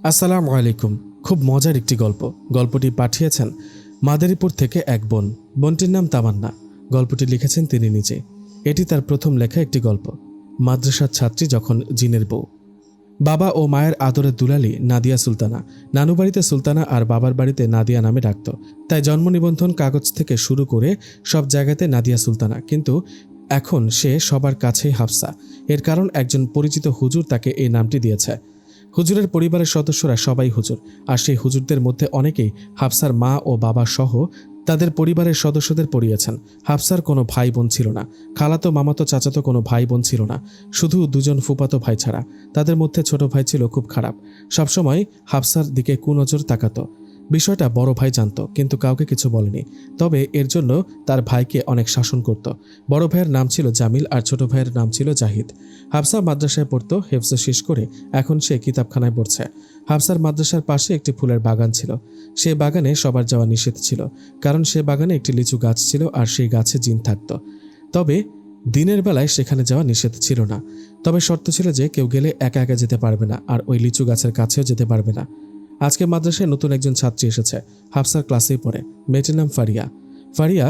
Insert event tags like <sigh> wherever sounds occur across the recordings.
আসসালামু আলাইকুম। খুব মজার একটি গল্প। গল্পটি পাঠিয়েছেন মাদারীপুর থেকে এক বোন। বোনটির নাম তামান্না। গল্পটি লিখেছেন তিনি নিজে। এটি তার প্রথম লেখা একটি গল্প। মাদ্রাসার ছাত্রী যখন জিনের বউ। বাবা ও মায়ের আদরের দুলালি নাদিয়া সুলতানা। নানু বাড়িতে সুলতানা আর বাবার বাড়িতে নাদিয়া নামে ডাকত। তাই জন্ম নিবন্ধন কাগজ থেকে শুরু করে সব জায়গাতে নাদিয়া সুলতানা। কিন্তু এখন সে সবার কাছেই হাফসা। এর কারণ একজন পরিচিত হুজুর তাকে এই নামটি দিয়েছে। হুজুরের পরিবারের সদস্যরা সবাই হুজুর। আর সেই হুজুরদের মধ্যে অনেকেই হাফসার মা ও বাবা সহ তাদের পরিবারের সদস্যদের পড়িয়েছেন। হাফসার কোনো ভাই বোন ছিল না। খালাতো, মামাতো, চাচাতো কোনো ভাই বোন ছিল না। শুধু দুজন ফুপাতো ভাই ছাড়া। তাদের মধ্যে ছোট ভাই ছিল খুব খারাপ। সবসময় হাফসার দিকে কুনজর তাকাতো। বিষয়টা বড় ভাই জানত, কিন্তু কাউকে কিছু বলেনি। তবে এর জন্য তার ভাইকে অনেক শাসন করত। বড় ভাইয়ের নাম ছিল জামিল আর ছোট ভাইয়ের নাম ছিল জাহিদ। হাফসা মাদ্রাসায় পড়তো, হেফজে শেষ করে এখন সে কিতাবখানায় পড়ছে। হাফসার মাদ্রাসার পাশে একটি ফুলের বাগান ছিল। সে বাগানে সবার যাওয়া নিষেধ ছিল, কারণ সে বাগানে একটি লিচু গাছ ছিল আর সেই গাছে জিন থাকতো। তবে দিনের বেলায় সেখানে যাওয়া নিষেধ ছিল না। তবে শর্ত ছিল যে কেউ গেলে একা একা যেতে পারবে না, আর ওই লিচু গাছের কাছেও যেতে পারবে না। আজকে মাদ্রাসায় নতুন একজন ছাত্রী এসেছে হাফসার ক্লাসেই পড়ে মেয়েটির নাম ফারিয়া। ফারিয়া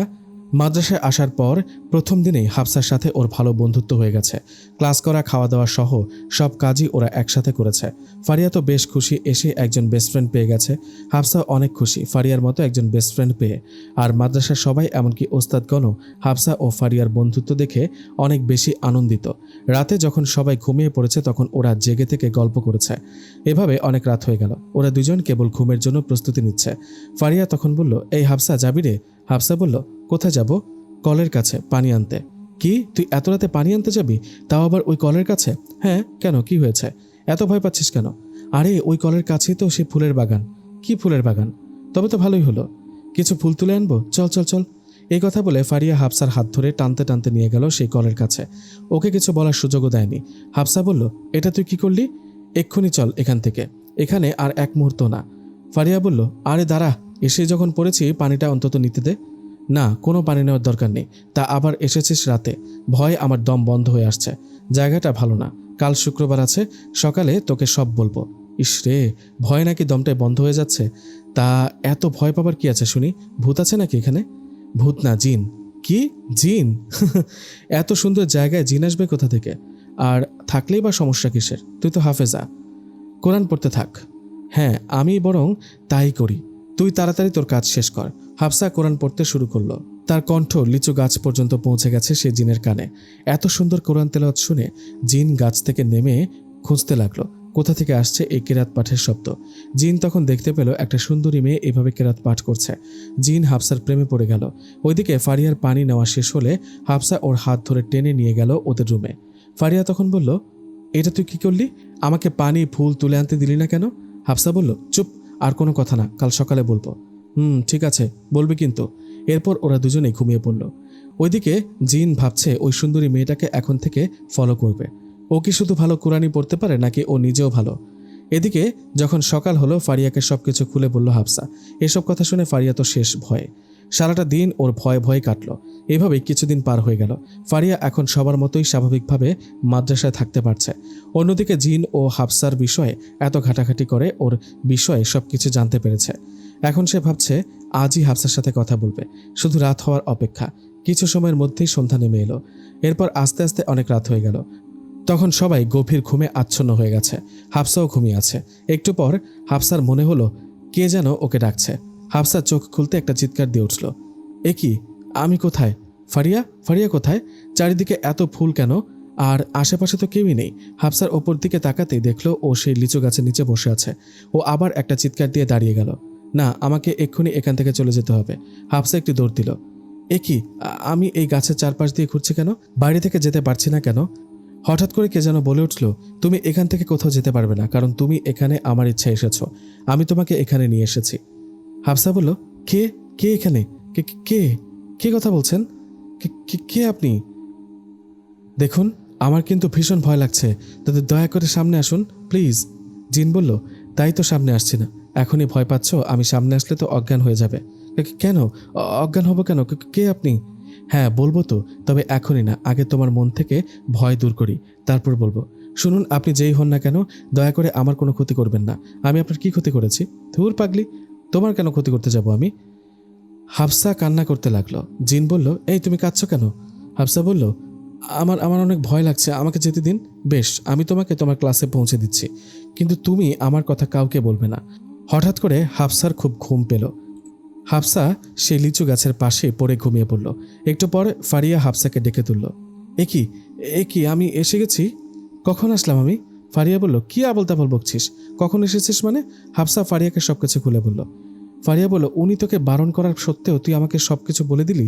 মাদ্রাসায় আসার পর প্রথম দিনেই হাফসার সাথে ওর ভালো বন্ধুত্ব হয়ে গেছে। ক্লাস করা খাওয়া দাওয়া সহ সব কাজই ওরা একসাথে করেছে। ফারিয়া তো বেশ খুশি এসে একজন বেস্ট ফ্রেন্ড পেয়ে গেছে। হাফসা অনেক খুশি ফারিয়ার মতো একজন বেস্ট ফ্রেন্ড পেয়ে। আর মাদ্রাসার সবাই এমনকি ওস্তাদগণও হাফসা ও ফারিয়ার বন্ধুত্ব দেখে অনেক বেশি আনন্দিত। রাতে যখন সবাই ঘুমিয়ে পড়েছে তখন ওরা জেগে থেকে গল্প করেছে। এভাবে অনেক রাত হয়ে গেল। ওরা দুজন কেবল ঘুমের জন্য প্রস্তুতি নিচ্ছে। ফারিয়া তখন বলল, এই হাফসা, যাবি রে? হাফসা বলল, কোথায় যাব? কলের কাছে, পানি আনতে। কি? তুই এত রাতে পানি আনতে যাবি? তাও আবার ওই কলের কাছে? হ্যাঁ কেন? কি হয়েছে? এত ভয় পাচ্ছিস কেন? আরে, ওই কলের কাছেই তো সে ফুলের বাগান। কি ফুলের বাগান? তবে তো ভালোই হলো। কিছু ফুল তুলে আনব? চল চল চল। এই কথা বলে ফারিয়া হাফসার হাত ধরে টানতে টানতে নিয়ে গেল সেই কলের কাছে। ওকে কিছু বলার সুযোগও দেয়নি। হাফসা বলল, এটা তুই কি করলি? এক্ষুনি চল এখান থেকে। এখানে আর এক মুহূর্ত না। ফারিয়া বলল, আরে, দাঁড়া। এসে যখন পড়েছি, পানিটা অন্তত নিতে দে। না, কোনো পানি নেওয়ার দরকার নেই। তা আবার এসেছিস রাতে। ভয় আমার দম বন্ধ হয়ে আসছে। জায়গাটা ভালো না। কাল শুক্রবার আছে। সকালে তোকে সব বলব। ইস রে, ভয় নাকি দমটায় বন্ধ হয়ে যাচ্ছে? তা এত ভয় পাবার কি আছে শুনি? ভূত আছে নাকি এখানে? ভূত না, জিন। কি? জিন? <laughs> এত সুন্দর জায়গায় জিন আসবে কোথা থেকে? আর থাকলেই বা সমস্যা কিসের? তুই তো হাফেজা। কোরআন পড়তে থাক। হ্যাঁ আমি বরং তাই করি। তুই তাড়াতাড়ি তোর কাজ শেষ কর। হাফসা কোরআন পড়তে শুরু করল। তার কণ্ঠ লিচু গাছ পর্যন্ত পৌঁছে গেছে সে জিনের কানে। এত সুন্দর কোরআন তেলাওয়াত শুনে জিন গাছ থেকে নেমে খুঁজতে লাগল। কোথা থেকে আসছে এই কেরাত পাঠের শব্দ? জিন তখন দেখতে পেল একটা সুন্দরী মেয়ে এভাবে কেরাত পাঠ করছে। জিন হাফসার প্রেমে পড়ে গেল। ওইদিকে ফারিয়ার পানি নেওয়া শেষ হলে হাফসা ওর হাত ধরে টেনে নিয়ে গেল ওদের রুমে। ফারিয়া তখন বলল, এটা তুই কি করলি? আমাকে পানি, ফুল তুলে আনতে দিলি না কেন? হাফসা বলল, চুপ আর কোনো কথা না, কাল সকালে বলব। হুম, ঠিক আছে, বলবে কিন্তু। এরপর ওরা দুজনেই ঘুমিয়ে পড়ল। ওইদিকে জিন ভাবছে ওই সুন্দরী মেয়েটাকে এখন থেকে ফলো করবে। ও কি শুধু ভালো কোরআনি পড়তে পারে, নাকি ও নিজেও ভালো? এদিকে যখন সকাল হলো, ফারিয়াকে সবকিছু খুলে বলল হাফসা। এসব কথা শুনে ফারিয়া তো শেষ ভয়ে। সারাটা দিন ওর ভয়ে ভয়ে কাটলো। এভাবেই কিছুদিন পার হয়ে গেল। ফারিয়া এখন সবার মতোই স্বাভাবিকভাবে মাদ্রাসায় থাকতে পারছে। অন্যদিকে জিন ও হাফসার বিষয়ে এত ঘাটাঘাটি করে ওর বিষয়ে সব কিছু জানতে পেরেছে। এখন সে ভাবছে, আজই হাফসার সাথে কথা বলবে। শুধু রাত হওয়ার অপেক্ষা। কিছু সময়ের মধ্যেই সন্ধ্যা নেমে এলো। এরপর আস্তে আস্তে অনেক রাত হয়ে গেল। তখন সবাই গভীর ঘুমে আচ্ছন্ন হয়ে গেছে। হাফসাও ঘুমিয়ে আছে। একটু পর হাফসার মনে হলো, কে যেন ওকে ডাকছে। হাফসা চোখ খুলতে একটা চিৎকার দিয়ে উঠল। এ কি? আমি কোথায়? ফারিয়া? ফারিয়া কোথায়? চারিদিকে এত ফুল কেন? আর আশেপাশে তো কেউই নেই। হাফসার ওপর দিকে তাকাতেই দেখল ও সেই লিচু গাছের নিচে বসে আছে। ও আবার একটা চিৎকার দিয়ে দাঁড়িয়ে গেল। না, আমাকে এক্ষুনি এখান থেকে চলে যেতে হবে। হাফসা একটি দৌড় দিল। এ কি? আমি এই গাছের চারপাশ দিয়ে ঘুরছি কেন? বাইরে থেকে যেতে পারছি না কেন? হঠাৎ করে কে যেন বলে উঠল, তুমি এখান থেকে কোথাও যেতে পারবে না, কারণ তুমি এখানে আমার ইচ্ছা এসেছ। আমি তোমাকে এখানে নিয়ে এসেছি। হাফসা বলল, কে কে এখানে? কে, কে- কে কথা বলছেন? কে- আপনি? দেখুন, আমার কিন্তু ভীষণ ভয় লাগছে। তাদের দয়া করে সামনে আসুন, প্লিজ। জিন বলল, তাই তো সামনে আসছি না। এখনই ভয় পাচ্ছ, আমি সামনে আসলে তো অজ্ঞান হয়ে যাবে। কেন? অজ্ঞান হব কেন? কে আপনি? হ্যাঁ বলব তো, তবে এখনই না। আগে তোমার মন থেকে ভয় দূর করি, তারপর বলব। শুনুন, আপনি যেই হন না কেন, দয়া করে আমার কোনো ক্ষতি করবেন না। আমি আপনার কি ক্ষতি করেছি? ধুর পাগলি তোমার কেন ক্ষতি করতে যাব আমি? হাফসা কান্না করতে লাগল। জিন বলল, এই, তুমি কাঁদছো কেন? হাফসা বলল, আমার আমার অনেক ভয় লাগছে, আমাকে যেতে দিন। বেশ, আমি তোমাকে তোমার ক্লাসে পৌঁছে দিচ্ছি, কিন্তু তুমি আমার কথা কাউকে বলবে না। হঠাৎ করে হাফসার খুব ঘুম পেল। হাফসা সেই লিচু গাছের পাশে পড়ে ঘুমিয়ে পড়ল। একটু পর ফারিয়া হাফসাকে ডেকে তুলল, এ কি এ কি, আমি এসে গেছি? কখন আসলাম আমি? ফারিয়া বলল, কি আবল তাবল বকছিস? কখন এসেছিস মানে? হাফসা ফারিয়াকে সবকিছু খুলে বলল, ফারিয়া বলল, উনি তোকে বারণ করার সত্ত্বেও তুই আমাকে সবকিছু বলে দিলি?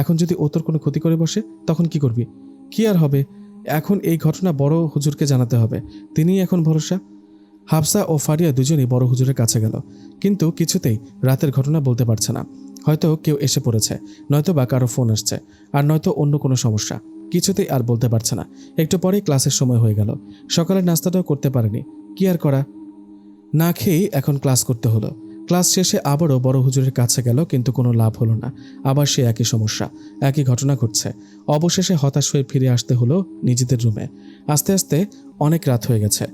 এখন যদি ও তোর কোনো ক্ষতি করে বসে, তখন কি করবি? কি আর হবে? এখন এই ঘটনা বড় হুজুরকে জানাতে হবে। তিনিই এখন ভরসা? হাফসা ও ফারিয়া দুজনেই বড় হুজুরের কাছে গেল। কিন্তু কিছুতেই রাতের ঘটনা বলতে পারছে না। হয়তো কেউ এসে পড়েছে নয়তো বা কারও ফোন আসছে, আর নয়তো অন্য কোনো সমস্যা। কিছুতেই আর বলতে পারছে না। একটু পরেই ক্লাসের সময় হয়ে গেল। সকালের নাস্তাটাও করতে পারেনি। কি আর করা? না খেয়েই এখন ক্লাস করতে হলো। ক্লাস শেষে আবারও বড় হুজুরের কাছে গেল, কিন্তু কোনো লাভ হলো না। আবার সে একই সমস্যা, একই ঘটনা ঘটছে। অবশেষে হতাশ হয়ে ফিরে আসতে হলো নিজেদের রুমে। আস্তে আস্তে অনেক রাত হয়ে গেছে।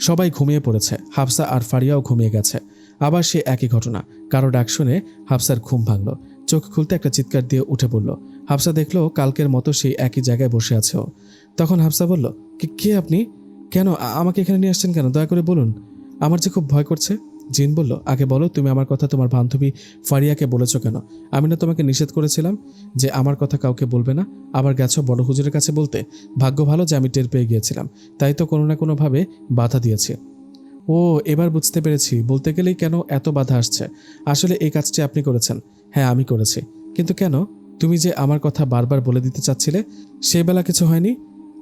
সবাই ঘুমিয়ে পড়েছে। হাফসা আর ফারিয়াও ঘুমিয়ে গেছে। আবার সে একই ঘটনা। কারও ডাক শুনে হাফসার ঘুম ভাঙল। চোখ খুলতে একটা চিৎকার দিয়ে উঠে পড়ল। হাফসা দেখল কালকের মতো সেই একই জায়গায় বসে আছে তখন হাফসা বলল, "কে- কে আপনি? কেন? আমাকে এখানে নিয়ে আসছেন কেন? দয়া করে বলুন। আমার যে খুব ভয় করছে। জিন বলল, আগে বলো, তুমি আমার কথা তোমার বান্ধবী ফারিয়াকে বলেছ কেন? আমি না তোমাকে নিষেধ করেছিলাম যে আমার কথা কাউকে বলবে না। আবার গেছো বড় হুজুরের কাছে বলতে। ভাগ্য ভালো যে আমি টের পেয়ে গিয়েছিলাম। তাই তো কোনো না কোনোভাবে বাধা দিয়েছি। ও, এবার বুঝতে পেরেছি। বলতে গেলেই কেন এত বাধা আসছে? আসলে এই কাজটি আপনি করেছেন। হ্যাঁ আমি করেছি। কিন্তু কেন? তুমি যে আমার কথা বারবার বলে দিতে চাচ্ছিলে সে বেলা কিছু হয়নি।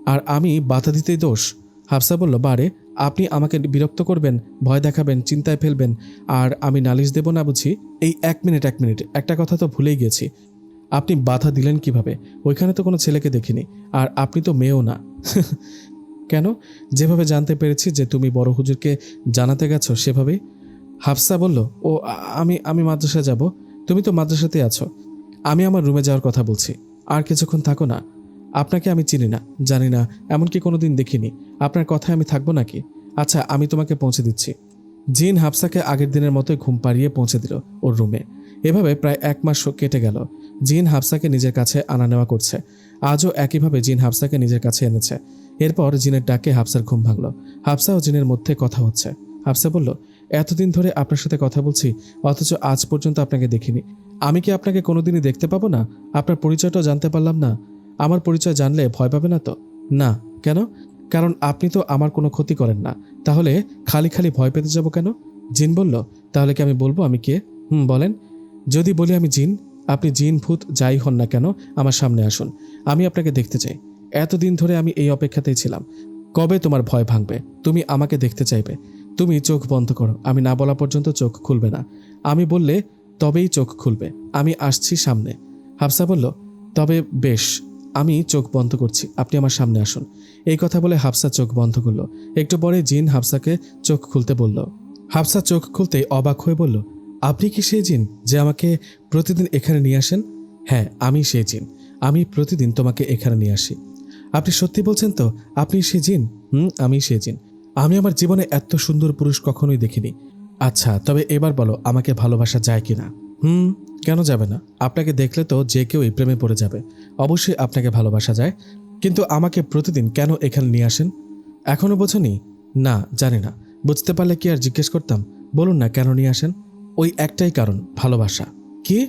আর আমি বাধা দিতেই দোষ। হাফসা বলল বারে আপনি আমাকে বিরক্ত করবেন, ভয় দেখাবেন, চিন্তায় ফেলবেন, আর আমি নালিশ দেব না বুঝি? এই এক মিনিট এক মিনিট, একটা কথা তো ভুলেই গেছি। আপনি বাধা দিলেন কীভাবে? ওইখানে তো কোনো ছেলেকে দেখিনি, আর আপনি তো মেয়েও না। <laughs> কেন? যেভাবে জানতে পেরেছি যে তুমি বড় হুজুরকে জানাতে গেছো সেভাবেই। হাফসা বলল, ও আমি আমি মাদ্রাসায় যাব। তুমি তো মাদ্রাসাতে আছো। আমি আমার রুমে যাওয়ার কথা বলছি। আর কিছুক্ষণ থাকো না। আপনাকে আমি চিনি না, জানি না, এমনকি কোনোদিন দেখিনি। আপনার কথায় আমি থাকব নাকি? আচ্ছা আমি তোমাকে পৌঁছে দিচ্ছি। জিন হাফসাকে আগের দিনের মতোই ঘুম পাড়িয়ে পৌঁছে দিল ওর রুমে। এভাবে প্রায় এক মাস কেটে গেল। জিন হাফসাকে নিজের কাছে আনা নেওয়া করছে। আজও একইভাবে জিন হাফসাকে নিজের কাছে এনেছে। এরপর জিনের ডাকে হাফসার ঘুম ভাঙল। হাফসা ও জিনের মধ্যে কথা হচ্ছে। হাফসা বলল, এতদিন ধরে আপনার সাথে কথা বলছি, অথচ আজ পর্যন্ত আপনাকে দেখিনি। আমি কি আপনাকে কোনোদিনই দেখতে পাবো না? আপনার পরিচয়টাও জানতে পারলাম না। আমার পরিচয় জানলে ভয় পাবে না তো? না। কেন? কারণ আপনি তো আমার কোনো ক্ষতি করেন না। তাহলে খালি খালি ভয় পেতে যাব কেন? জিন বলল, তাহলে কি আমি বলব আমি কে? হুম, বলেন। যদি বলি আমি জিন, আপনি জিন, ভূত, যাই হন না কেন, আমার সামনে আসুন। আমি আপনাকে দেখতে চাই। এতদিন ধরে আমি এই অপেক্ষাতেই ছিলাম। কবে তোমার ভয় ভাঙবে? তুমি আমাকে দেখতে চাইবে। তুমি চোখ বন্ধ করো। আমি না বলা পর্যন্ত চোখ খুলবে না। আমি বললে তবেই চোখ খুলবে। আমি আসছি সামনে। হাফসা বলল, তবে বেশ, আমি চোখ বন্ধ করছি। আপনি আমার সামনে আসুন। এই কথা বলে হাফসা চোখ বন্ধ করল। একটু পরে জিন হাফসাকে চোখ খুলতে বলল। হাফসা চোখ খুলতেই অবাক হয়ে বলল, আপনি কি সেই জিন যে আমাকে প্রতিদিন এখানে নিয়ে আসেন? হ্যাঁ আমি সেই জিন। আমি প্রতিদিন তোমাকে এখানে নিয়ে আসি। আপনি সত্যি বলছেন তো, আপনি সে জিন? হুম, আমি সে জিন। আমি আমার জীবনে এত সুন্দর পুরুষ কখনোই দেখিনি। আচ্ছা তবে এবার বলো, আমাকে ভালোবাসা যায় কিনা? হুম, কেন যাবে না? আপনাকে দেখলে তো যে কেউই প্রেমে পড়ে যাবে। অবশ্যই আপনাকে ভালোবাসা যায়। কিন্তু আমাকে প্রতিদিন কেন এখানে নিয়ে আসেন? এখনও বোঝনি? না, জানি না। বুঝতে পারলে কি আর জিজ্ঞেস করতাম? বলুন না, কেন নিয়ে আসেন? ওই একটাই কারণ, ভালোবাসা। কি?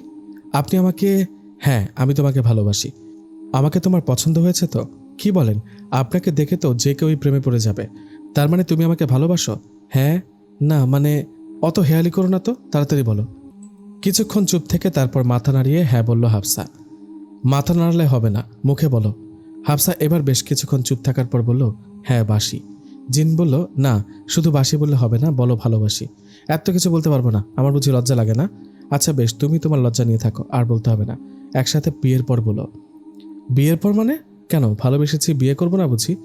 আপনি আমাকে হ্যাঁ আমি তোমাকে ভালোবাসি। আমাকে তোমার পছন্দ হয়েছে তো? কি বলেন? আপনাকে দেখে তো যে কেউই প্রেমে পড়ে যাবে। তার মানে তুমি আমাকে ভালোবাসো? হ্যাঁ? না মানে অত হেয়ালি করো না তো? তাড়াতাড়ি বলো। কিছুক্ষণ চুপ থেকে তারপর মাথা নাড়িয়ে হ্যাঁ বলল হাফসা। মাথা নাড়ালে হবে না, মুখে বলো। হাফসা এবার বেশ কিছুক্ষণ চুপ থাকার পর বলল হ্যাঁ বাসি। জিন বলল, না, শুধু বাসি বললে হবে না, বলো ভালোবাসি। এত কিছু বলতে পারব না, আমার বুঝি লজ্জা লাগে না। আচ্ছা বেশ, তুমি তোমার লজ্জা নিয়ে থাকো, আর বলতে হবে না। একসাথে বিয়ের পর বলো। বিয়ের পর মানে? কেন, ভালোবেসেছি বিয়ে করব না বুঝি?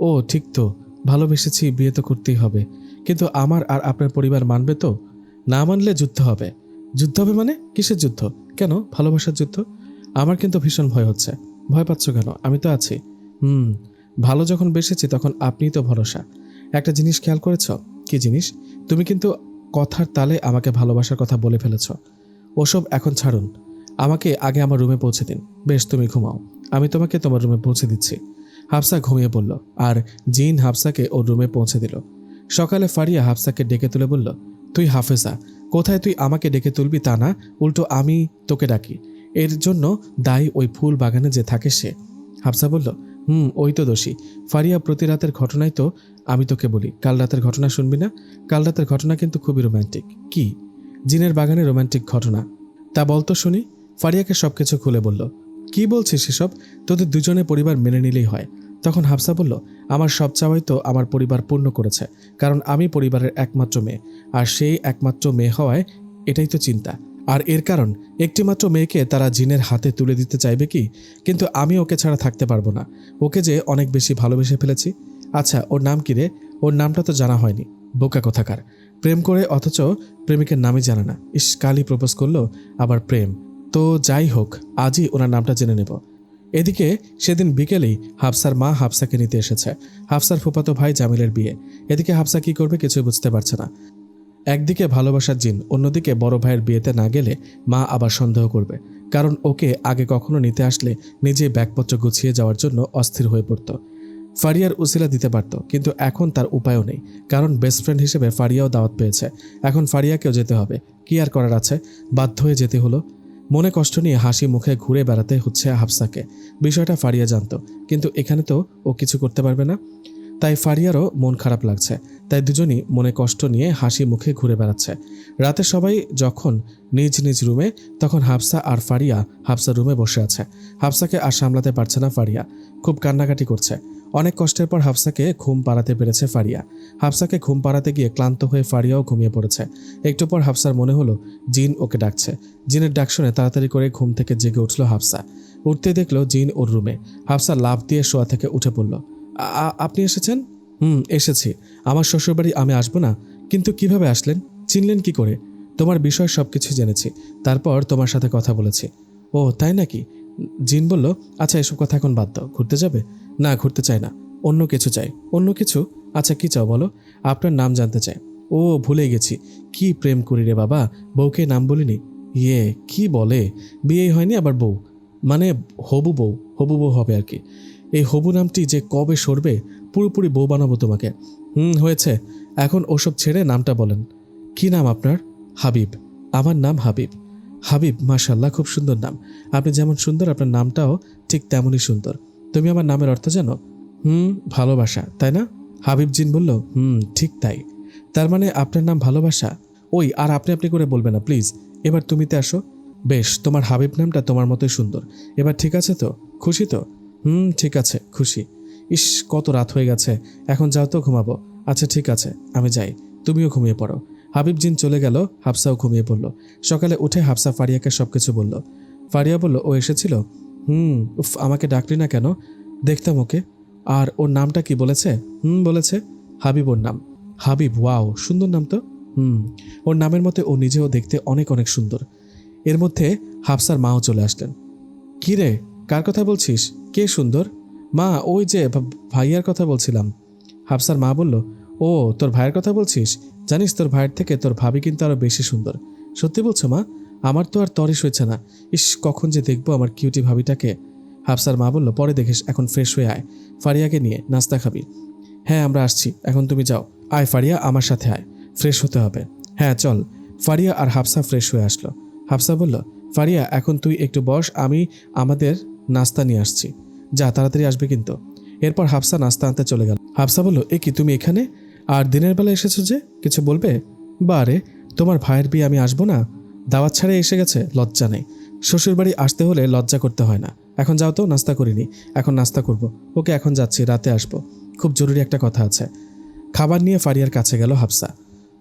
ও, ঠিক তো, ভালোবেসেছি বিয়ে তো করতেই হবে। কিন্তু আমার আর আপনার পরিবার মানবে তো? না মানলে যুদ্ধ হবে। যুদ্ধ হবে মানে? কিসের যুদ্ধ? কেন? ভালোবাসার যুদ্ধ? আমার কিন্তু ভীষণ ভয় হচ্ছে। ভয় পাচ্ছ কেন? আমি তো আছি। হুম, ভালো যখন বেসেছি তখন আপনিই তো ভরসা। একটা জিনিস খেয়াল করেছ? কি জিনিস? তুমি কিন্তু কথার তালে আমাকে ভালোবাসার কথা বলে ফেলেছ। ওসব এখন ছাড়ুন। আমাকে আগে আমার রুমে পৌঁছে দিন। বেশ, তুমি ঘুমাও। আমি তোমাকে তোমার রুমে পৌঁছে দিচ্ছি। হাফসা ঘুমিয়ে পড়ল। আর জিন হাফসাকে ওর রুমে পৌঁছে দিল। সকালে ফারিয়া হাফসাকে ডেকে তুলে বলল, তুই হাফেজা কোথায় তুই আমাকে ডেকে তুলবি তা না? উল্টো আমি তোকে ডাকি। এর জন্য দায়ী ওই ফুল বাগানে যে থাকে সে। হাফসা বলল, হুম, ওই তো দোষী। ফারিয়া প্রতি রাতের ঘটনাই তো আমি তোকে বলি। কাল রাতের ঘটনা শুনবি না? কাল রাতের ঘটনা কিন্তু খুবই রোম্যান্টিক কি? জিনের বাগানে রোম্যান্টিক ঘটনা। তা বলতো শুনি। ফারিয়াকে সবকিছু খুলে বলল, কি বলছিস সেসব তোদের দুজনে পরিবার মেনে নিলেই হয়। তখন হাফসা বলল, আমার সব চাওয়াই তো আমার পরিবার পূর্ণ করেছে, কারণ আমি পরিবারের একমাত্র মেয়ে, আর সেই একমাত্র মেয়ে হওয়ায় এটাই তো চিন্তা। আর এর কারণ, একটিমাত্র মেয়েকে তারা জিনের হাতে তুলে দিতে চাইবে কি? কিন্তু আমি ওকে ছাড়া থাকতে পারব না। ওকে যে অনেক বেশি ভালোবেসে ফেলেছি। আচ্ছা ওর নাম কি রে? ওর নামটা তো জানা হয়নি। বোকা কথাকার। প্রেম করে অথচ প্রেমিকের নামই জানে না। ইস, কালই প্রপোজ করল, আবার প্রেম। তো যাই হোক, আজই ওনার নামটা জেনে নেব। এদিকে সেদিন বিকেলেই হাফসার মা হাফসাকে নিতে এসেছে। হাফসার ফুপাতো ভাই জামিলের বিয়ে। এদিকে হাফসা কি করবে কিছুই বুঝতে পারছে না। একদিকে ভালোবাসার জিন, অন্যদিকে বড় ভাইয়ের বিয়েতে না গেলে মা আবার সন্দেহ করবে। কারণ ওকে আগে কখনো নিতে আসলে নিজে ব্যাগপত্র গুছিয়ে যাওয়ার জন্য অস্থির হয়ে পড়ত। ফারিয়ার উসিলা দিতে পারত, কিন্তু এখন তার উপায়ও নেই। কারণ বেস্ট ফ্রেন্ড হিসেবে ফারিয়াও দাওয়াত পেয়েছে। এখন ফারিয়াকেও যেতে হবে। কি আর করার আছে? বাধ্য হয়ে যেতে হলো। মনে কষ্ট নিয়ে হাসি মুখে ঘুরে বেড়াতে হচ্ছে হাফসাকে। বিষয়টা ফারিয়া জানতো, কিন্তু এখানে তো ও কিছু করতে পারবে না। তাই ফারিয়ারও মন খারাপ লাগছে। তাই দুজনই মনে কষ্ট নিয়ে হাসি মুখে ঘুরে বেড়াচ্ছে। রাতে সবাই যখন নিজ নিজ রুমে, তখন হাফসা আর ফারিয়া হাফসা রুমে বসে আছে। হাফসাকে আর সামলাতে পারছে না ফারিয়া। খুব কান্নাকাটি করছে। অনেক কষ্টের পর হাফসাকে ঘুম পাড়াতে পেরেছে ফারিয়া। হাফসাকে ঘুম পাড়াতে গিয়ে ক্লান্ত হয়ে ফারিয়াও ঘুমিয়ে পড়েছে। একটু পর হাফসার মনে হলো, জিন ওকে ডাকছে। জিনের ডাক শুনে তাড়াতাড়ি করে ঘুম থেকে জেগে উঠল হাফসা। উঠতে দেখল জিন ওর রুমে। হাফসা লাভ দিয়ে শোয়া থেকে উঠে পড়ল। আপনি এসেছেন? হুম, এসেছি। আমার শ্বশুরবাড়ি আমি আসব না। কিন্তু কীভাবে আসলেন? চিনলেন কি করে? তোমার বিষয় সব কিছু জেনেছি। তারপর তোমার সাথে কথা বলেছি। ও, তাই নাকি? জিন বলল আচ্ছা এসব কথা এখন বাদ দাও। ঘুরতে যাবে? না, ঘুরতে চাই না। অন্য কিছু চাই। অন্য কিছু? আচ্ছা কি চাও বলো? আপনার নাম জানতে চাই। ও, ভুলে গেছি। কি প্রেম করি রে বাবা? বউকে নাম বলিনি? ইয়ে কি বলে? বিয়েই হয়নি আবার বউ? মানে হবু বউ। হবু বউ হবে আর কি। এই হবু নামটি যে কবে সরবে, পুরোপুরি বউ বানাবো তোমাকে। হুম, হয়েছে। এখন ওসব ছেড়ে নামটা বলেন। কি নাম আপনার? হাবিব। আমার নাম হাবিব। হাবিব মাশাল্লাহ খুব সুন্দর নাম। আপনি যেমন সুন্দর, আপনার নামটাও ঠিক তেমনই সুন্দর। তুমি আমার নামের অর্থ জানো? হুম, ভালোবাসা, তাই না? হাবিব জিন বলল, হুম, ঠিক তাই। তার মানে আপনার নাম ভালোবাসা? ওই, আর আপনি আপনি করে বলবে না, প্লিজ। এবার তুমিতে আসো। বেশ, তোমার হাবিব নামটা তোমার মতোই সুন্দর। এবার ঠিক আছে তো? খুশি তো? হুম, ঠিক আছে, খুশি। ইস, কত রাত হয়ে গেছে, এখন যাও তো ঘুমাবো। আচ্ছা ঠিক আছে, আমি যাই, তুমিও ঘুমিয়ে পড়ো। হাবিব জিন চলে গেল, হাফসাও ঘুমিয়ে পড়ল। সকালে উঠে হাফসা ফারিয়াকে সব কিছু বলল। ফারিয়া বলল, ও এসেছিল? হুম, উফ, আমাকে ডাকলি না কেন? দেখতাম ওকে। আর ওর নামটা কি বলেছে? হুম, বলেছে। হাবিব ওর নাম। হাবিব, ওয়াও, সুন্দর নাম তো? হুম। ওর নামের মতে ও নিজেও দেখতে অনেক অনেক সুন্দর। এর মধ্যে হাফসার মাও চলে আসলেন। কি রে? কার কথা বলছিস? কে সুন্দর? মা, ওই যে ভাইয়ার কথা বলছিলাম। হাফসার মা বলল, ও, তোর ভাইয়ের কথা বলছিস? জানিস তোর ভাইয়ের থেকে তোর ভাবি কিন্তু আরও বেশি সুন্দর। সত্যি বলছো মা? আমার তো আর তরিস হয়েছে না। ইস, কখন যে দেখব আমার কিউটি ভাবিটাকে? হাফসার মা বলল, পরে দেখিস, এখন ফ্রেশ হয়ে আয়। ফারিয়াকে নিয়ে নাস্তা খাবি। হ্যাঁ আমরা আসছি। এখন তুমি যাও। আয় ফারিয়া, আমার সাথে আয়। ফ্রেশ হতে হবে। হ্যাঁ চল। ফারিয়া আর হাফসা ফ্রেশ হয়ে আসলো। হাফসা বলল, ফারিয়া, এখন তুই একটু বস, আমি আমাদের নাস্তা নিয়ে আসছি। যা তাড়াতাড়ি আসবে কিন্তু। এরপর হাফসা নাস্তা আনতে চলে গেল। হাফসা বলল, এ কি, তুমি এখানে? আর দিনের বেলা এসেছ যে? কিছু বলবে? বা বারে তোমার ভাইয়ের বিয়ে আমি আসব না। দাওয়াত ছাড়ে এসে গেছে, লজ্জা নেই। শ্বশুরবাড়ি আসতে হলে লজ্জা করতে হয় না। এখন যাও তো, নাস্তা করিনি এখন নাস্তা করব। ওকে এখন যাচ্ছি, রাতে আসব। খুব জরুরি একটা কথা আছে। খাবার নিয়ে ফারিয়ার কাছে গেল হাফসা।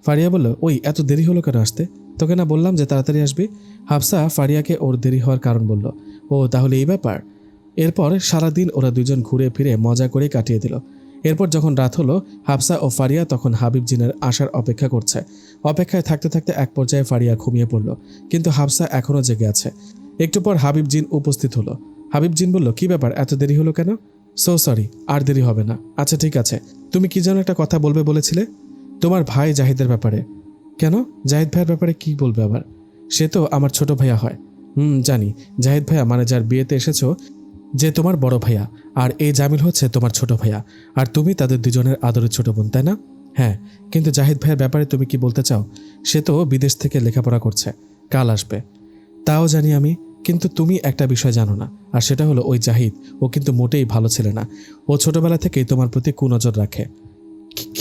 ফারিয়া বলল, ওই, এত দেরি হলো কেন আসতে? তোকে না বললাম যে তাড়াতাড়ি আসবি? হাফসা ফারিয়াকে ওর দেরি হওয়ার কারণ বলল। ও, তাহলে এই ব্যাপার। এরপর সারাদিন ওরা দুজন ঘুরে ফিরে মজা করে কাটিয়ে দিল। এরপর যখন রাত হলো, হাফসা ও ফারিয়া তখন হাবিব জিনের আসার অপেক্ষা করছে। অপেক্ষায় থাকতে থাকতে এক পর্যায়ে ফারিয়া ঘুমিয়ে পড়ল, কিন্তু হাফসা এখনও জেগে আছে। একটু পর হাবিব জিন উপস্থিত হলো। হাবিব জিন বলল, কি ব্যাপার, এত দেরি হলো কেন? সো সরি আর দেরি হবে না। আচ্ছা ঠিক আছে। তুমি কি যেন একটা কথা বলবে বলেছিলে? তোমার ভাই জাহিদের ব্যাপারে। কেন? জাহিদ ভাইয়ের ব্যাপারে কি বলবে আবার? সে তো আমার ছোট ভাইয়া হয়। হুম, জানি। জাহিদ ভাইয়া মানে যার বিয়েতে এসেছ, যে তোমার বড় ভাইয়া, আর এই জামিল হচ্ছে তোমার ছোট ভাইয়া। আর তুমি তাদের দুজনের আদরের ছোট বোন, তাই না? হ্যাঁ কিন্তু জাহিদ ভাইয়ের ব্যাপারে তুমি কি বলতে চাও? সে তো বিদেশ থেকে লেখাপড়া করছে, কাল আসবে। তাও জানি আমি, কিন্তু তুমি একটা বিষয় জানো না, আর সেটা হলো ওই জাহিদ, ও কিন্তু মোটেই ভালো ছেলে না। ও ছোটবেলা থেকেই তোমার প্রতি কুনজর রাখে।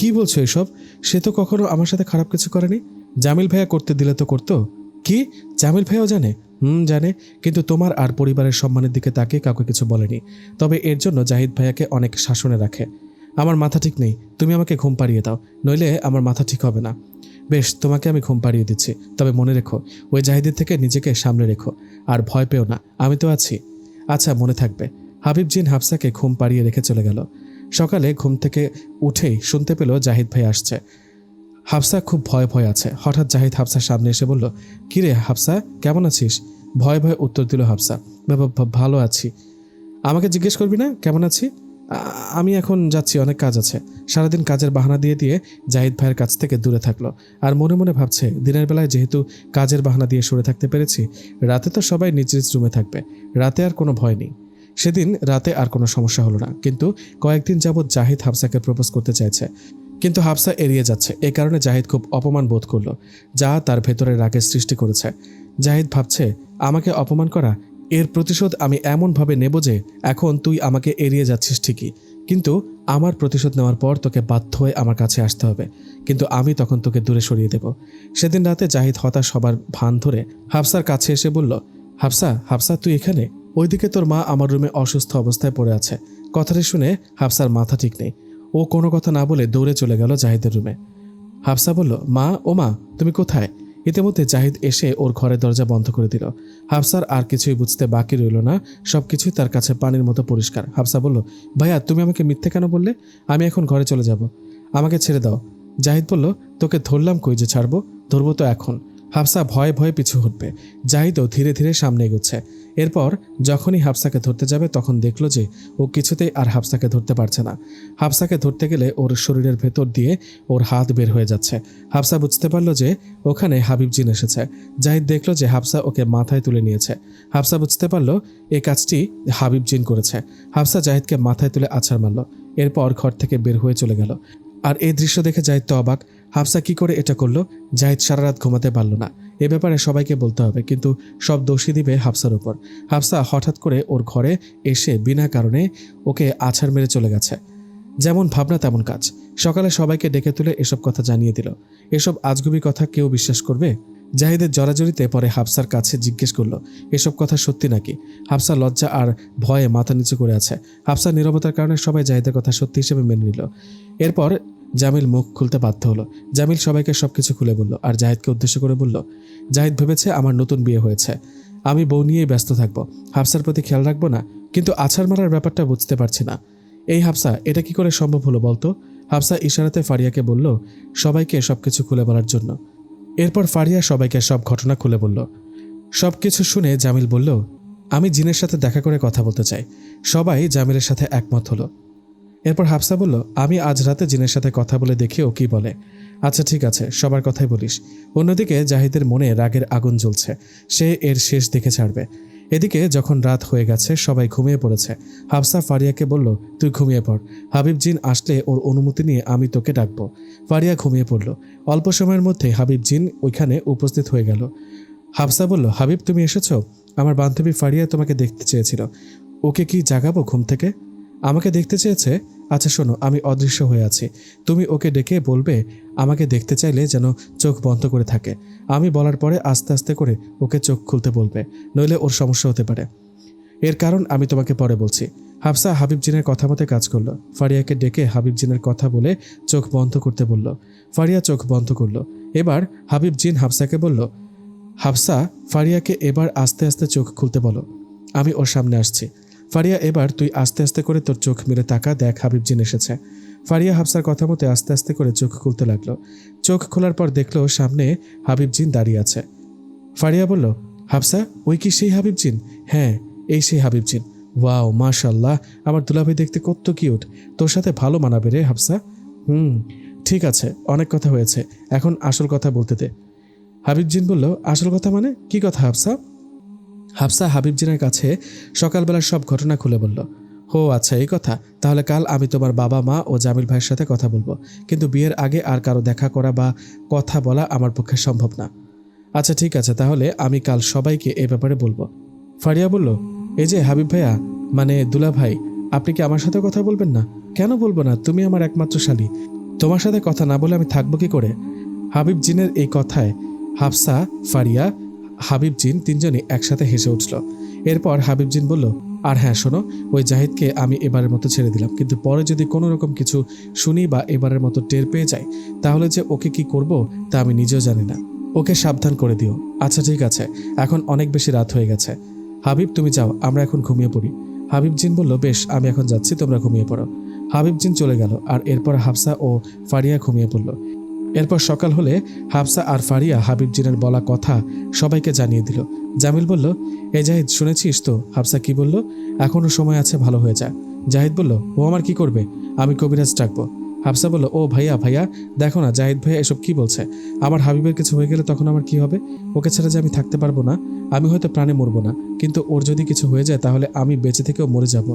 কি- বলছো এসব? সে তো কখনো আমার সাথে খারাপ কিছু করেনি। জামিল ভাইয়া করতে দিলে তো করতো। কি? জামিল ভাইয়াও জানে? হুম, জানে। কিন্তু তোমার আর পরিবারের সম্মানের দিকে তাকে কাউকে কিছু বলেনি। তবে এর জন্য জাহিদ ভাইয়াকে অনেক শাসনে রাখে। আমার মাথা ঠিক নেই। তুমি আমাকে ঘুম পাড়িয়ে দাও। নইলে আমার মাথা ঠিক হবে না। বেশ, তোমাকে আমি ঘুম পাড়িয়ে দিচ্ছি। তবে মনে রেখো, ওই জাহিদের থেকে নিজেকে সামলে রেখো। আর ভয় পেও না। আমি তো আছি। আচ্ছা মনে থাকবে। হাবিব জিন হাফসাকে ঘুম পাড়িয়ে রেখে চলে গেল। সকালে ঘুম থেকে উঠেই শুনতে পেল জাহিদ ভাই আসছে। হাফসা খুব ভয় ভয় আছে। হঠাৎ জাহিদ হাফসার সামনে এসে বলল কিরে হাফসা কেমন আছিস? ভয় ভয় উত্তর দিল হাফসা "বাবা, ভা- ভালো আছি। আমাকে জিজ্ঞেস করবি না? কেমন আছি? আমি এখন যাচ্ছি অনেক কাজ আছে। সারাদিন কাজের বাহানা দিয়ে দিয়ে জাহিদ ভাইয়ের কাছ থেকে দূরে থাকল আর মনে মনে ভাবছে দিনের বেলায় যেহেতু কাজের বাহানা দিয়ে সরে থাকতে পেরেছি রাতে তো সবাই নিজ নিজ রুমে থাকবে। রাতে আর কোনো ভয় নেই। সেদিন রাতে আর কোনো সমস্যা হলো না। কিন্তু কয়েকদিন যাবৎ জাহিদ হাফসাকে প্রপোজ করতে চাইছে। কিন্তু হাফসা এড়িয়ে যাচ্ছে। এ কারণে জাহিদ খুব অপমান বোধ করল, যা তার ভেতরে রাগের সৃষ্টি করেছে। জাহিদ ভাবছে, আমাকে অপমান করা, এর প্রতিশোধ আমি এমনভাবে নেব যে এখন তুই আমাকে এড়িয়ে যাচ্ছিস ঠিকই। কিন্তু আমার প্রতিশোধ নেওয়ার পর তোকে বাধ্য হয়ে আমার কাছে আসতে হবে। কিন্তু আমি তখন তোকে দূরে সরিয়ে দেব। সেদিন রাতে জাহিদ হতাশ হবার ভান ধরে হাফসার কাছে এসে বলল হাফসা হাফসা, তুই এখানে? ওইদিকে তোর মা আমার রুমে অসুস্থ অবস্থায় পড়ে আছে। কথাটি শুনে হাফসার মাথা ঠিক নেই। ও কোনো কথা না বলে দৌড়ে চলে গেল জাহিদের রুমে। হাফসা বলল, মা, ও মা, তুমি কোথায়? ইতিমধ্যে জাহিদ এসে ওর ঘরের দরজা বন্ধ করে দিল। হাফসার আর কিছুই বুঝতে বাকি রইল না, সবকিছুই তার কাছে পানির মতো পরিষ্কার। হাফসা বলল, ভাইয়া, তুমি আমাকে মিথ্যে কেন বললে? আমি এখন ঘরে চলে যাব। আমাকে ছেড়ে দাও। জাহিদ বলল, তোকে ধরলাম কই যে ছাড়বো? ধরবো তো এখন। হাফসা ভয়ে ভয়ে পিছু হটবে। জাহিদও ধীরে ধীরে সামনে এগোচ্ছে। এরপর যখনই হাফসাকে ধরতে যাবে, তখন দেখল যে ও কিছুতেই আর হাফসাকে ধরতে পারছে না। হাফসাকে ধরতে গেলে ওর শরীরের ভেতর দিয়ে ওর হাত বের হয়ে যাচ্ছে। হাফসা বুঝতে পারল যে ওখানে হাবিব জিন এসেছে। জাহিদ দেখল যে হাফসা ওকে মাথায় তুলে নিয়েছে। হাফসা বুঝতে পারল এই কাজটি হাবিব জিন করেছে। হাফসা জাহিদকে মাথায় তুলে আছাড় মারল। এরপর ঘর থেকে বের হয়ে চলে গেল। আর এই দৃশ্য দেখে জাহিদ তো অবাক। হাফসা কি করে এটা করল? জাহিদ সারা রাত ঘুমাতে পারল না। এ ব্যাপারে সবাইকে বলতে হবে, কিন্তু সব দোষী দিবে হাফসার উপর। হাফসা হঠাৎ করে ওর ঘরে এসে বিনা কারণে ওকে আছাড় মেরে চলে গেছে। যেমন ভাবনা, তেমন কাজ। সকালে সবাইকে ডেকে তুলে এসব কথা জানিয়ে দিল। এসব আজগুবি কথা কেউ বিশ্বাস করবে? জাহিদের জড়াজড়িতে পরে হাফসার কাছে জিজ্ঞেস করল, এসব কথা সত্যি নাকি? হাফসা লজ্জা আর ভয়ে মাথা নিচু করে আছে। হাফসার নীরবতার কারণে সবাই জাহিদের কথা সত্যি হিসেবে মেনে নিল। এরপর জামিল মুখ খুলতে বাধ্য হলো। জামিল সবাইকে সবকিছু খুলে বলল আর জাহিদকে উদ্দেশ্য করে বলল, জাহিদ ভেবেছে আমার নতুন বিয়ে হয়েছে। আমি বউ নিয়েই ব্যস্ত থাকব। হাফসার প্রতি খেয়াল রাখব না, কিন্তু আছাড় মারার ব্যাপারটা বুঝতে পারছি না। এই হাফসা, এটা কি করে সম্ভব হলো বলতো? হাফসা ইশারাতে ফারিয়াকে বলল, সবাইকে সবকিছু খুলে বলার জন্য। এরপর ফারিয়া সবাইকে সব ঘটনা খুলে বলল। সব কিছু শুনে জামিল বলল, আমি জিনের সাথে দেখা করে কথা বলতে চাই। সবাই জামিলের সাথে একমত হলো। এরপর হাফসা বলল, আমি আজ রাতে জিনের সাথে কথা বলে দেখি ও কি বলে। আচ্ছা ঠিক আছে, সবার কথাই বলিস। অন্যদিকে জাহিদের মনে রাগের আগুন জ্বলছে। সে এর শেষ দেখে ছাড়বে। এদিকে যখন রাত হয়ে গেছে, সবাই ঘুমিয়ে পড়েছে। হাফসা ফারিয়াকে বলল, তুই ঘুমিয়ে পড়। হাবিব জিন আসলে ওর অনুমতি নিয়ে আমি তোকে ডাকবো। ফারিয়া ঘুমিয়ে পড়ল। অল্প সময়ের মধ্যে হাবিব জিন ওইখানে উপস্থিত হয়ে গেল। হাফসা বলল, হাবিব, তুমি এসেছ? আমার বান্ধবী ফারিয়া তোমাকে দেখতে চেয়েছিল। ওকে কি জাগাবো ঘুম থেকে? আমাকে দেখতে চেয়েছে? আচ্ছা শোনো, আমি অদৃশ্য হয়ে আছি। তুমি ওকে ডেকে বলবে, আমাকে দেখতে চাইলে যেন চোখ বন্ধ করে থাকে। আমি বলার পরে আস্তে আস্তে করে ওকে চোখ খুলতে বলবে, নইলে ওর সমস্যা হতে পারে। এর কারণ আমি তোমাকে পরে বলছি। হাফসা হাবিব জিনের কথা মতে কাজ করল। ফারিয়াকে ডেকে হাবিব জিনের কথা বলে চোখ বন্ধ করতে বলল। ফারিয়া চোখ বন্ধ করল। এবার হাবিব জিন হাফসাকে বলল, হাফসা, ফারিয়াকে এবার আস্তে আস্তে চোখ খুলতে বলো। আমি ওর সামনে আসছি। ফারিয়া, এবার তুই আস্তে আস্তে করে তোর চোখ মেরে তাকা, দেখ হাবিব জিন এসেছে। ফারিয়া হাফসার কথা মতে আস্তে আস্তে করে চোখ খুলতে লাগল। চোখ খোলার পর দেখল সামনে হাবিব জিন দাঁড়িয়ে আছে। ফারিয়া বলল, হাফসা, ওই কি সেই হাবিব জিন? হ্যাঁ এই সেই হাবিব জিন। ওয়াও মাশাল্লাহ আমার দুলাভাই দেখতে কত কিউট। তোর সাথে ভালো মানাবে রে, হাফসা? হুম, ঠিক আছে, অনেক কথা হয়েছে। এখন আসল কথা বলতে দে। হাবিব জিন বলল, আসল কথা মানে? কি কথা হাফসা? হাফসা হাবিব জিনের কাছে সকালবেলার সব ঘটনা খুলে বলল, হো আচ্ছা এই কথা। তাহলে কাল আমি তোমার বাবা, মা ও জামিল ভাইয়ের সাথে কথা বলব। কিন্তু বিয়ের আগে আর কারও দেখা করা বা কথা বলা আমার পক্ষে সম্ভব না। আচ্ছা ঠিক আছে, তাহলে আমি কাল সবাইকে এ ব্যাপারে বলব। ফারিয়া বলল, এই যে হাবিব ভাইয়া মানে দুলা ভাই, আপনি কি আমার সাথে কথা বলবেন না? কেন বলব না? তুমি আমার একমাত্র শালী। তোমার সাথে কথা না বলে আমি থাকব কি করে? হাবিব জিনের এই কথায় হাফসা, ফারিয়া হাবিব জিন তিনজনই একসাথে হেসে উঠল। এরপর হাবিব জিন বলল, আর হ্যাঁ শোনো, ওই জাহিদকে আমি এবারের মতো ছেড়ে দিলাম, কিন্তু পরে যদি কোনো রকম কিছু শুনি বা এবারের মতো টের পেয়ে যাই, তাহলে যে ওকে কি করব তা আমি নিজেও জানি না। ওকে সাবধান করে দিও। আচ্ছা ঠিক আছে, এখন অনেক বেশি রাত হয়ে গেছে। হাবিব, তুমি যাও, আমরা এখন ঘুমিয়ে পড়ি। হাবিব জিন বলল, বেশ, আমি এখন যাচ্ছি, তোমরা ঘুমিয়ে পড়ো। হাবিব জিন চলে গেল, আর এরপর হাফসা ও ফারিয়া ঘুমিয়ে পড়ল। এরপর সকাল হলে হাফসা আর ফারিয়া হাবিব জিনের বলা কথা সবাইকে জানিয়ে দিল। জামিল বলল, এ জাহিদ, শুনেছিস তো? হাফসা কি বলল? এখনও সময় আছে, ভালো হয়ে যা। জাহিদ বলল, ও আমার কি করবে? আমি কবিরাজ ডাকবো। হাফসা বলল, ও ভাইয়া ভাইয়া, দেখো না, জাহিদ ভাইয়া এসব কি বলছে? আমার হাবিবের কিছু হয়ে গেলে তখন আমার কি হবে? ওকে ছাড়া যে আমি থাকতে পারব না, আমি হয়তো প্রাণে মরবো না, কিন্তু ওর যদি কিছু হয়ে যায়, তাহলে আমি বেঁচে থেকেও মরে যাব।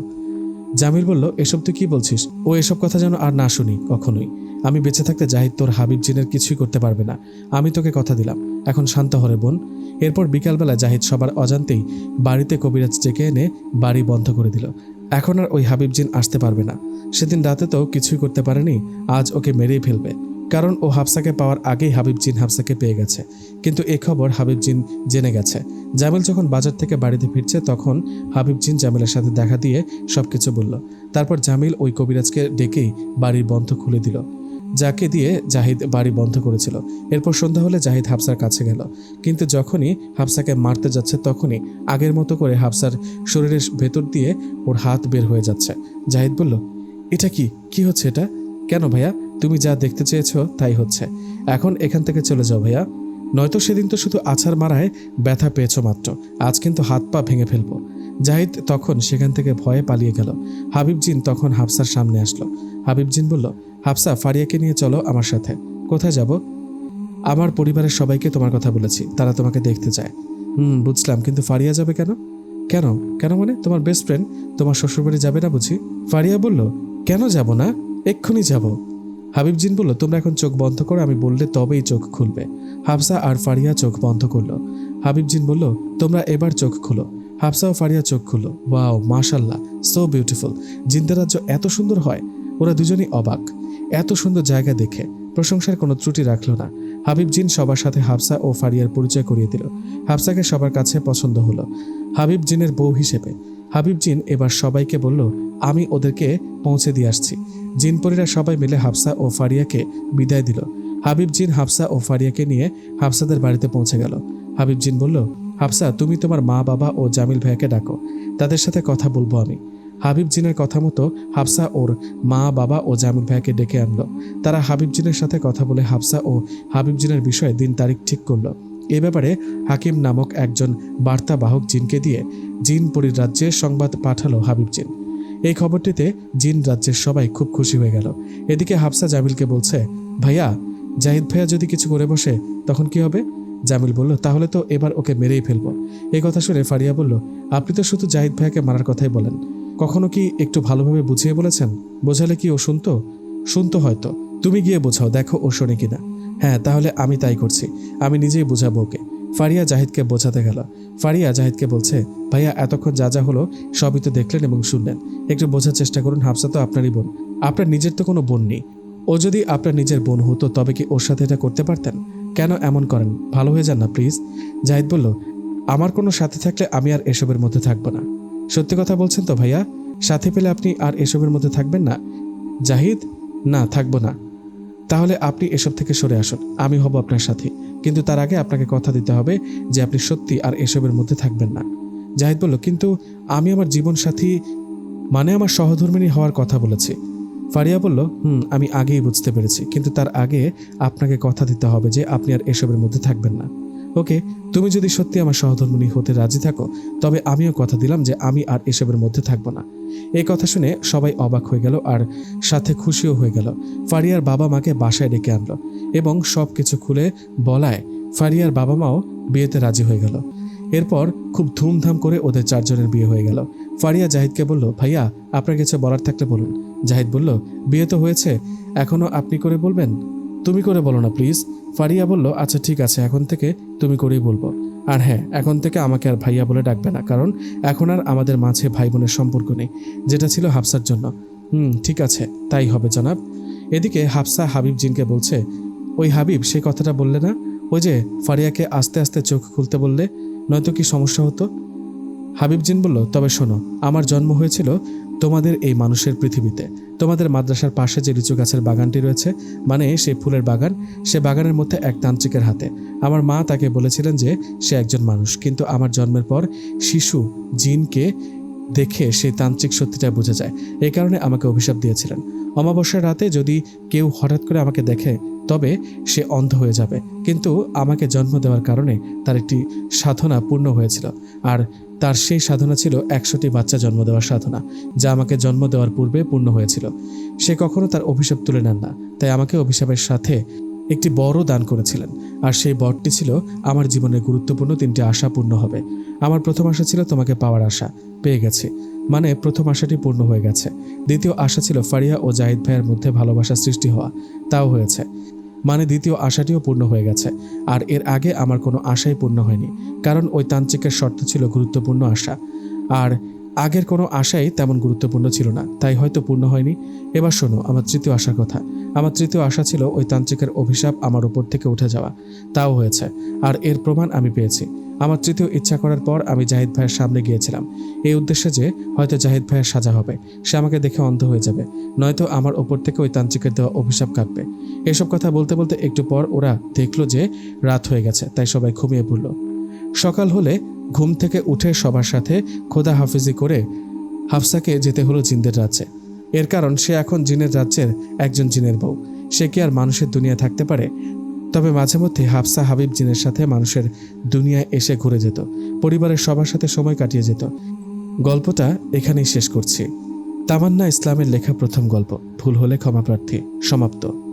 জামিল বলল, এসব তুই কি বলছিস? ও এসব কথা যেন আর না শুনি, কখনোই। আমি বেঁচে থাকতে জাহিদ তোর হাবিব জিনের কিছুই করতে পারবে না। আমি তোকে কথা দিলাম। এখন শান্ত হরে বোন। এরপর বিকালবেলা জাহিদ সবার অজান্তেই বাড়িতে কবিরাজ ডেকে এনে বাড়ি বন্ধ করে দিল। এখন আর ওই হাবিব জিন আসতে পারবে না। সেদিন রাতে তো কিছুই করতে পারেনি, আজ ওকে মেরেই ফেলবে। কারণ ও হাফসাকে পাওয়ার আগেই হাবিব জিন হাফসাকে পেয়ে গেছে। কিন্তু এ খবর হাবিব জিন জেনে গেছে। জামিল যখন বাজার থেকে বাড়িতে ফিরছে, তখন হাবিব জিন জামিলের সাথে দেখা দিয়ে সবকিছু বলল। তারপর জামিল ওই কবিরাজকে ডেকেই বাড়ির বন্ধ খুলে দিল। যাকে দিয়ে জাহিদ বাড়ি বন্ধ করেছিল। এরপর সন্ধ্যা হলে জাহিদ হাফসার কাছে গেল। কিন্তু যখনই হাফসাকে মারতে যাচ্ছে, তখনই আগের মতো করে হাফসার শরীরের ভেতর দিয়ে ওর হাত বের হয়ে যাচ্ছে। জাহিদ বলল, এটা কি? কি হচ্ছে এটা? কেন ভাইয়া? তুমি যা দেখতে চেয়েছো তাই হচ্ছে। এখন এখান থেকে চলে যাও ভাইয়া। নয়তো সেদিন তো শুধু আছাড় মারায় ব্যথা পেয়েছ মাত্র। আজ কিন্তু হাত পা ভেঙে ফেলব। জাহিদ তখন সেখান থেকে ভয়ে পালিয়ে গেল। হাবিব জিন তখন হাফসার সামনে আসলো। হাবিব জিন বলল, হাফসা, ফারিয়াকে নিয়ে চলো আমার সাথে। কোথায় যাব? আমার পরিবারের সবাইকে তোমার কথা বলেছি। তারা তোমাকে দেখতে চায়। হুম, বুঝলাম। কিন্তু ফারিয়া যাবে কেন? কেন? কেন মানে? তোমার বেস্ট ফ্রেন্ড তোমার শ্বশুরবাড়ি যাবে না বুঝি? ফারিয়া বলল, কেন যাব না? এক্ষুনি যাব। হাবিব জিন বলল, তোমরা এখন চোখ বন্ধ করো, আমি বললে তবেই চোখ খুলবে। হাফসা আর ফারিয়া চোখ বন্ধ করল। হাবিব জিন বলল, তোমরা এবার চোখ খুলো। হাফসা ও ফারিয়া চোখ খুলো ওয়াও মাশাল্লাহ সো বিউটিফুল। জিন্দা রাজ্য এত সুন্দর হয়, ওরা দুজনেই অবাক। এত সুন্দর জায়গা দেখে, প্রশংসার কোনো ত্রুটি রাখল না। হাবিব জিন সবার সাথে হাফসা ও ফারিয়ার পরিচয় করিয়ে দিল। হাফসাকে সবার কাছে পছন্দ হলো হাবিব জিনের বউ হিসেবে। হাবিব জিন এবার সবাইকে বলল আমি ওদেরকে পৌঁছে দিয়ে আসছি। জিনপরীরা সবাই মিলে হাফসা ও ফারিয়াকে বিদায় দিল। হাবিব জিন, হাফসা ও ফারিয়াকে নিয়ে হাফসাদের বাড়িতে পৌঁছে গেল। হাবিব জিন বলল, হাফসা, তুমি তোমার মা, বাবা ও জামিল ভাইয়াকে ডাকো। তাদের সাথে কথা বলব আমি। হাবিব জিনের কথা মতো হাফসা ওর মা, বাবা ও জামিল ভাইয়াকে ডেকে আনলো। তারা হাবিব জিনের সাথে কথা বলে হাফসা ও হাবিব জিনের বিষয়ে দিন তারিখ ঠিক করল। এ ব্যাপারে হাকিম নামক একজন বার্তাবাহক জিনকে দিয়ে জিন পরীর রাজ্যে সংবাদ পাঠালো হাবিব জিন। এই খবরটিতে জিন রাজ্যের সবাই খুব খুশি হয়ে গেল। এদিকে হাফসা জামিলকে বলছে, ভাইয়া, জাহিদ ভাইয়া যদি কিছু করে বসে, তখন কি হবে? জামিল বলল, তাহলে তো এবার ওকে মেরেই ফেলব। এই কথা শুনে ফারিয়া বলল, আপনি তো শুধু জাহিদ ভাইয়াকে মারার কথাই বলেন। কখনো কি একটু ভালোভাবে বুঝিয়ে বলেছেন? বোঝালে কি ও শুনতো? শুনতো হয়তো। তুমি গিয়ে বোঝাও, দেখো ও শোনে কিনা। হ্যাঁ তাহলে আমি তাই করছি। আমি নিজেই বোঝাবো ওকে। ফারিয়া জাহিদকে বোঝাতে গেল। ফারিয়া জাহিদকে বলছে, ভাইয়া, এতক্ষণ যা যা হলো সবই তো দেখলেন এবং শুনলেন। একটু বোঝার চেষ্টা করুন, হাফসা তো আপনারই বোন। আপনার নিজের তো কোনো বোন নেই। ও যদি আপনার নিজের বোন হতো, তবে কি ওর সাথে এটা করতে পারতেন? কেন এমন করেন? ভালো হয়ে যান না, প্লিজ। জাহিদ বলল, আমার কোনো সাথে থাকলে আমি আর এসবের মধ্যে থাকব না। সত্যি কথা বলছেন তো ভাইয়া? সাথে পেলে আপনি আর এসবের মধ্যে থাকবেন না? জাহিদ? না, থাকব না। তাহলে আপনি এসব থেকে সরে আসুন। আমি হব আপনার সাথে। কিন্তু তার আগে আপনাকে কথা দিতে হবে যে আপনি সত্যি আর এসবের মধ্যে থাকবেন না। জাহিদ বলল, কিন্তু আমি আমার জীবন সাথী মানে আমার সহধর্মিনী হওয়ার কথা বলেছি। ফারিয়া বলল, হুম, আমি আগেই বুঝতে পেরেছি। কিন্তু তার আগে আপনাকে কথা দিতে হবে যে আপনি আর এসবের মধ্যে থাকবেন না। ওকে, তুমি যদি সত্যি আমার সহধর্মিণী হতে রাজি থাকো, তবে আমিও কথা দিলাম যে আমি আর এসবের মধ্যে থাকব না। এই কথা শুনে সবাই অবাক হয়ে গেল আর সাথে খুশিও হয়ে গেল। ফারিয়ার বাবা মাকে বাসায় ডেকে আনলো এবং সব কিছু খুলে বলায় ফারিয়ার বাবা মাও বিয়েতে রাজি হয়ে গেল। এরপর খুব ধুমধাম করে ওদের চারজনের বিয়ে হয়ে গেল। ফারিয়া জাহিদকে বলল, ভাইয়া, আপনার কিছু বলার থাকলে বলুন। জাহিদ বলল, বিয়ে তো হয়েছে এখনও আপনি করে বলবেন? তুমি করে বলো না প্লিজ ফারিয়া বলল আচ্ছা ঠিক আছে, এখন থেকে তুমি করেই বলব। আর হ্যাঁ এখন থেকে আমাকে আর ভাইয়া বলে ডাকবে না, কারণ এখন আর আমাদের মাঝে ভাই বোনের সম্পর্ক নেই, যেটা ছিল হাফসার জন্য। হুম, ঠিক আছে, তাই হবে, জনাব। এদিকে হাফসা হাবিব জিনকে বলছে, ওই হাবিব, সেই কথাটা বললে না? ওই যে ফারিয়াকে আস্তে আস্তে চোখ খুলতে বললে নয়তো কি সমস্যা হতো? হাবিব জিন বলল, তবে শোনো, আমার জন্ম হয়েছিল তোমাদের এই মানুষের পৃথিবীতে। তোমাদের মাদ্রাসার পাশে যে লিচু গাছের বাগানটি রয়েছে মানে সেই ফুলের বাগান, সে বাগানের মধ্যে এক তান্ত্রিকের হাতে। আমার মা তাকে বলেছিলেন যে, সে একজন মানুষ, কিন্তু আমার জন্মের পর শিশু জিনকে দেখে সেই তান্ত্রিক সত্যিটা বোঝা যায়। এই কারণে আমাকে অভিশাপ দিয়েছিলেন। অমাবস্যার রাতে যদি কেউ হঠাৎ করে আমাকে দেখে, তবে সে অন্ধ হয়ে যাবে। কিন্তু আমাকে জন্ম দেওয়ার কারণে তার একটি সাধনা পূর্ণ হয়েছিল। আর তার সেই সাধনা ছিল একশোটি বাচ্চা জন্ম দেওয়ার সাধনা, যা আমাকে জন্ম দেওয়ার পূর্বে পূর্ণ হয়েছিল। সে কখনো তার অভিশাপ তুলে নেন না, তাই আমাকে অভিশাপের সাথে একটি বড় দান করেছিলেন, আর সেই বরটি ছিল আমার জীবনের গুরুত্বপূর্ণ তিনটি আশা পূর্ণ হবে। আমার প্রথম আশা ছিল তোমাকে পাওয়ার আশা, পেয়ে গেছি। মানে প্রথম আশাটি পূর্ণ হয়ে গেছে। দ্বিতীয় আশা ছিল ফারিয়া ও জাহিদ ভাইয়ের মধ্যে ভালোবাসা সৃষ্টি হওয়া, তাও হয়েছে। মানে দ্বিতীয় আশাটিও পূর্ণ হয়ে গেছে, আর এর আগে আমার কোনো আশাই পূর্ণ হয়নি, কারণ ওই তান্ত্রিকের শর্ত ছিল গুরুত্বপূর্ণ আশা। আর আগের কোনো আশাই তেমন গুরুত্বপূর্ণ ছিল না, তাই হয়তো পূর্ণ হয়নি। এবার শোনো, আমার তৃতীয় আশার কথা। আমার তৃতীয় আশা ছিল ওই তান্ত্রিকের অভিশাপ আমার উপর থেকে উঠে যাওয়া। তাও হয়েছে। আর এর প্রমাণ আমি পেয়েছি। আমার তৃতীয় ইচ্ছা করার পর আমি জাহিদ ভাইয়ের সামনে গিয়েছিলাম। এই উদ্দেশ্যে যে হয়তো জাহিদ ভাইয়ের সাজা হবে, সে আমাকে দেখে অন্ধ হয়ে যাবে। নয়তো আমার ওপর থেকে ওই তান্ত্রিকের দেওয়া অভিশাপ কাটবে। এসব কথা বলতে বলতে একটু পর ওরা দেখল যে রাত হয়ে গেছে, তাই সবাই ঘুমিয়ে পড়ল। সকাল হলে ঘুম থেকে উঠে সবার সাথে খোদা হাফিজি করে হাফসাকে যেতে হলো জিন্দের রাজ্যে। এর কারণ সে এখন জিনের রাজ্যের একজন জিনের বউ। সে কি আর মানুষের দুনিয়া থাকতে পারে? তবে মাঝে মধ্যে হাফসা হাবিব জিনের সাথে মানুষের দুনিয়ায় এসে ঘুরে যেত। পরিবারের সবার সাথে সময় কাটিয়ে যেত। গল্পটা এখানেই শেষ করছি। তামান্না ইসলামের লেখা প্রথম গল্প, ভুল হলে ক্ষমাপ্রার্থী সমাপ্ত।